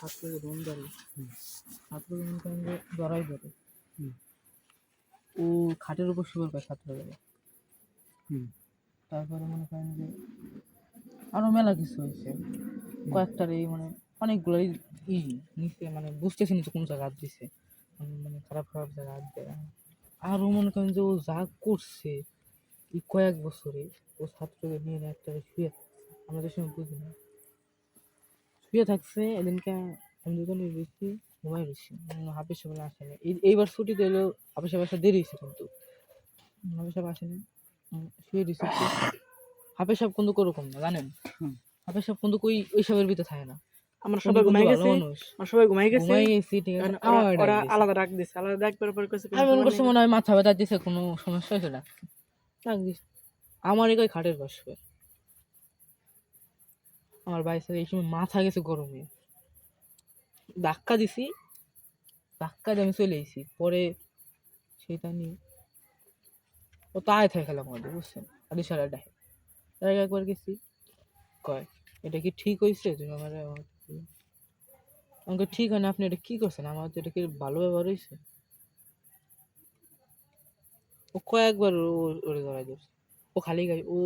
ছাত্রকে দম ধরে। ছাত্রকে মনে করেন যে জড়াই ধরে। ও খাটের উপর শুয়ে পায় ছাত্র গেলে হুম। তারপরে মনে করেন যে আরও মেলা কিছু হয়েছে। কয়েকটার এই মানে অনেকগুলোই ই নিচে মানে বুঝতেছি না কোন জায়গা হাত দিছে। মানে- খারাপ খারাপ জায়গা হাত দেয়। আরও মনে করেন যে ও যা করছে এই কয়েক বছরে ও ছাত্রকে নিয়ে একটা শুয়ে আমরা তো সময় বুঝি না। শুয়ে থাকছে এদিনকে আমি দুজনে বেশি ঘুমাই রয়েছি হাফিজ সাহেব আসে না এই এইবার ছুটিতে এলো হাফিজ সাহেব আসা দেরি হয়েছে কিন্তু। হাফিজ সাহেব আসেনি শুয়ে দিছি হাফিজ সাহেব কিন্তু ওরকম না জানেন। হাফিজ সাহেব কিন্তু ওই ওই সবের ভিতরে থাকে না। আমরা সবাই ঘুমাই গেছি আমরা সবাই ঘুমাই গেছি। ঘুমাই গেছি ঠিক আছে ওরা-। আলাদা ডাক দিছে আলাদা ডাক পরে পরে কইছে আমি মনে করছি মনে হয় মাথা ব্যথা দিছে কোনো সমস্যা হয়েছে না। ডাক দিছে। আমার এই খাটের বসবে আমার ভাই সাথে এই সময় মাথা গেছে গরমে। ধাক্কা দিছি, ধাক্কা দিয়ে আমি চলে এসেছি। পরে সেটা নিয়ে ও তাই থাকে খেলাম আমাদের, বুঝছেন? আদি সারা ডাকে তার একবার গেছি। কয়, এটা কি ঠিক হয়েছে তুমি আমার আমাকে ঠিক হয় না, আপনি এটা কি করছেন? আমার তো এটা কি ভালো ব্যবহার হয়েছে ও কয়েকবার ওরে ধরা দিয়েছে ও খালি গাই ও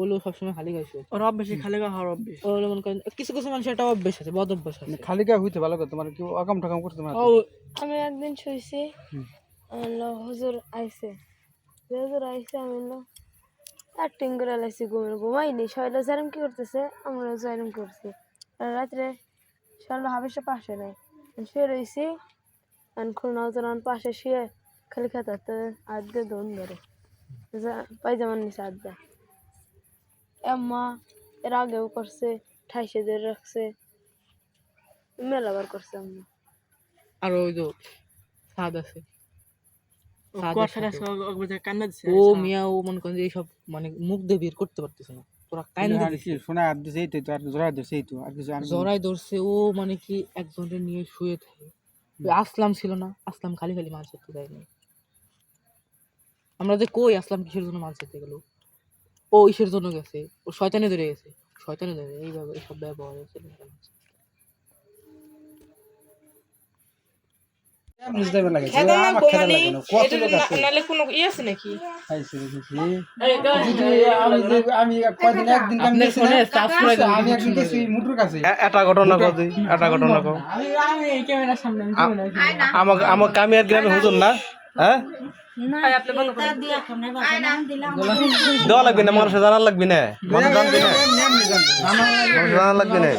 ওলো সবসময় খালি গাইছে ওর অভ্যাসে খালি গা হওয়ার অভ্যাস? ও মনে করেন কিছু কিছু মানুষের একটা অভ্যেস আছে বদ অভ্যাস আছে। মানে খালি গায়ে হইতে ভালো কথা তোমার কি অকাম ঠকাম করতে তোমার ও আমি একদিন লো হুজুর আইছে। হুজুর আইছে আমি লো অ্যাক্টিং করে লাইছি ঘুমের ঘুমাইনি সবাই জারিম কি করতেছে? আমরা জারিম করছি। আর রাত্রে সবাই হাবেশে পাশে নাই। শুয়ে রয়েছি আর খুলনা পাশে শুয়ে খালি খেতে হাত দিয়ে ধরে। পায়জামার নিচে হাত দেয়। আম্মা এর আগেও করছে ঠাইসে ধরে রাখছে। মেলাবার করছে আম্মা আর ওই যে আছে। ও মিয়া ও মনে করেন যে এইসব মানে মুখ দিয়ে বের করতে পারতেছে না। পুরা কাইন্দে শোনা আর দিছে তো আর জোড়া দিছে এই তো আর কিছু আর ধরছে ও মানে কি একজনের নিয়ে শুয়ে থাকে। আসলাম ছিল না আসলাম খালি খালি মাছ ধরতে যায়নি। আমরা যে কই আসলাম কিসের জন্য মাছ ধরতে গেল? ও ইসের জন্য গেছে। ও শয়তানে ধরে গেছে। শয়তানে ধরে এইভাবে এইসব ব্যবহার হয়েছে না। আমাকে আমাকে আমি আর গ্রামে হুজুর না। দেওয়া লাগবে না মানুষের জানা লাগবে না। মানুষ জানবে না। জানা লাগবে না।